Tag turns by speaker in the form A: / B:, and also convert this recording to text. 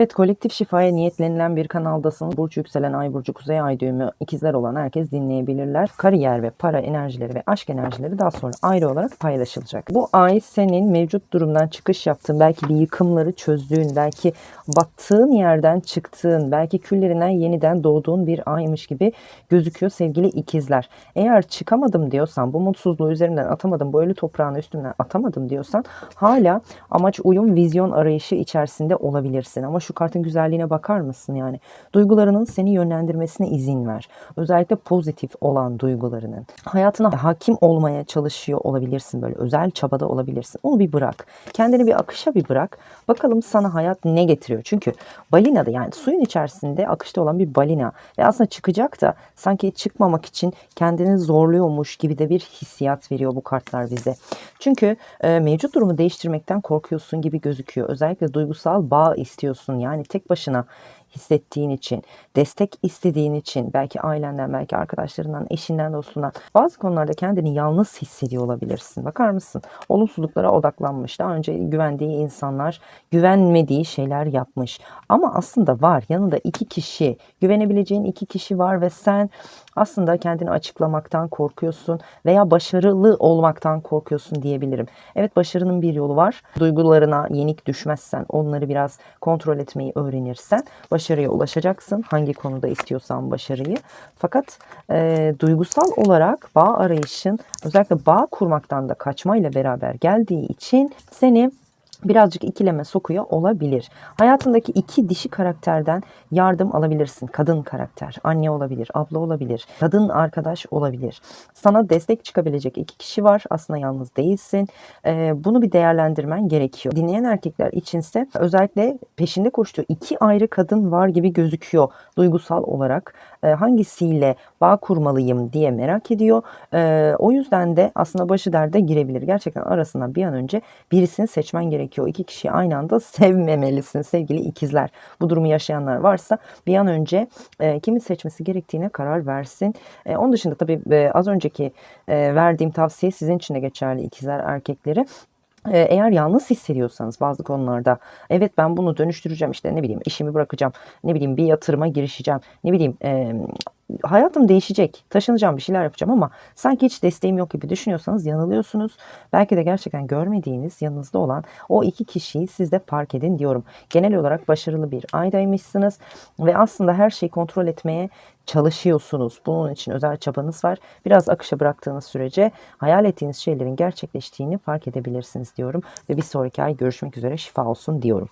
A: Evet kolektif şifaya niyetlenilen bir kanaldasınız. Burç yükselen ay burcu kuzey ay düğümü ikizler olan herkes dinleyebilirler. Kariyer ve para enerjileri ve aşk enerjileri daha sonra ayrı olarak paylaşılacak. Bu ay senin mevcut durumdan çıkış yaptığın, belki bir yıkımları çözdüğün, belki battığın yerden çıktığın, belki küllerinden yeniden doğduğun bir aymış gibi gözüküyor sevgili ikizler. Eğer çıkamadım diyorsan, bu mutsuzluğu üzerinden atamadım, bu ölü toprağın üstünden atamadım diyorsan hala amaç uyum, vizyon arayışı içerisinde olabilirsin. Ama şu kartın güzelliğine bakar mısın yani? Duygularının seni yönlendirmesine izin ver. Özellikle pozitif olan duygularının. Hayatına hakim olmaya çalışıyor olabilirsin böyle. Özel çabada olabilirsin. Onu bir bırak. Kendini bir akışa bir bırak. Bakalım sana hayat ne getiriyor? Çünkü balina da yani suyun içerisinde akışta olan bir balina ve aslında çıkacak da sanki çıkmamak için kendini zorluyormuş gibi de bir hissiyat veriyor bu kartlar bize. Çünkü e, mevcut durumu değiştirmekten korkuyorsun gibi gözüküyor. Özellikle duygusal bağ istiyorsun. Yani tek başına hissettiğin için, destek istediğin için, belki ailenden, belki arkadaşlarından, eşinden, dostundan bazı konularda kendini yalnız hissediyor olabilirsin. Bakar mısın? Olumsuzluklara odaklanmış. Daha önce güvendiği insanlar güvenmediği şeyler yapmış. Ama aslında var. Yanında iki kişi, güvenebileceğin iki kişi var ve sen aslında kendini açıklamaktan korkuyorsun veya başarılı olmaktan korkuyorsun diyebilirim. Evet başarının bir yolu var. Duygularına yenik düşmezsen, onları biraz kontrol etmeyi öğrenirsen başarıya ulaşacaksın. Hangi konuda istiyorsan başarıyı. Fakat e, duygusal olarak bağ arayışın özellikle bağ kurmaktan da kaçmayla beraber geldiği için seni birazcık ikileme sokuyor olabilir. Hayatındaki iki dişi karakterden yardım alabilirsin. Kadın karakter, anne olabilir, abla olabilir, kadın arkadaş olabilir. Sana destek çıkabilecek iki kişi var. Aslında yalnız değilsin. Ee, bunu bir değerlendirmen gerekiyor. Dinleyen erkekler içinse özellikle peşinde koştuğu iki ayrı kadın var gibi gözüküyor duygusal olarak. Ee, hangisiyle bağ kurmalıyım diye merak ediyor. Ee, o yüzden de aslında başı derde girebilir. Gerçekten arasından bir an önce birisini seçmen gerekiyor. İki kişiyi aynı anda sevmemelisin sevgili ikizler. Bu durumu yaşayanlar varsa bir an önce e, kimi seçmesi gerektiğine karar versin. E, onun dışında tabii e, az önceki e, verdiğim tavsiye sizin için de geçerli ikizler erkekleri. E, Eğer yalnız hissediyorsanız bazı konularda evet ben bunu dönüştüreceğim işte ne bileyim işimi bırakacağım ne bileyim bir yatırıma girişeceğim ne bileyim e, hayatım değişecek taşınacağım bir şeyler yapacağım ama sanki hiç desteğim yok gibi düşünüyorsanız yanılıyorsunuz. Belki de gerçekten görmediğiniz yanınızda olan o iki kişiyi siz de fark edin diyorum. Genel olarak başarılı bir aydaymışsınız ve aslında her şeyi kontrol etmeye çalışıyorsunuz. Bunun için özel çabanız var. Biraz akışa bıraktığınız sürece hayal ettiğiniz şeylerin gerçekleştiğini fark edebilirsiniz diyorum. Ve bir sonraki ay görüşmek üzere şifa olsun diyorum.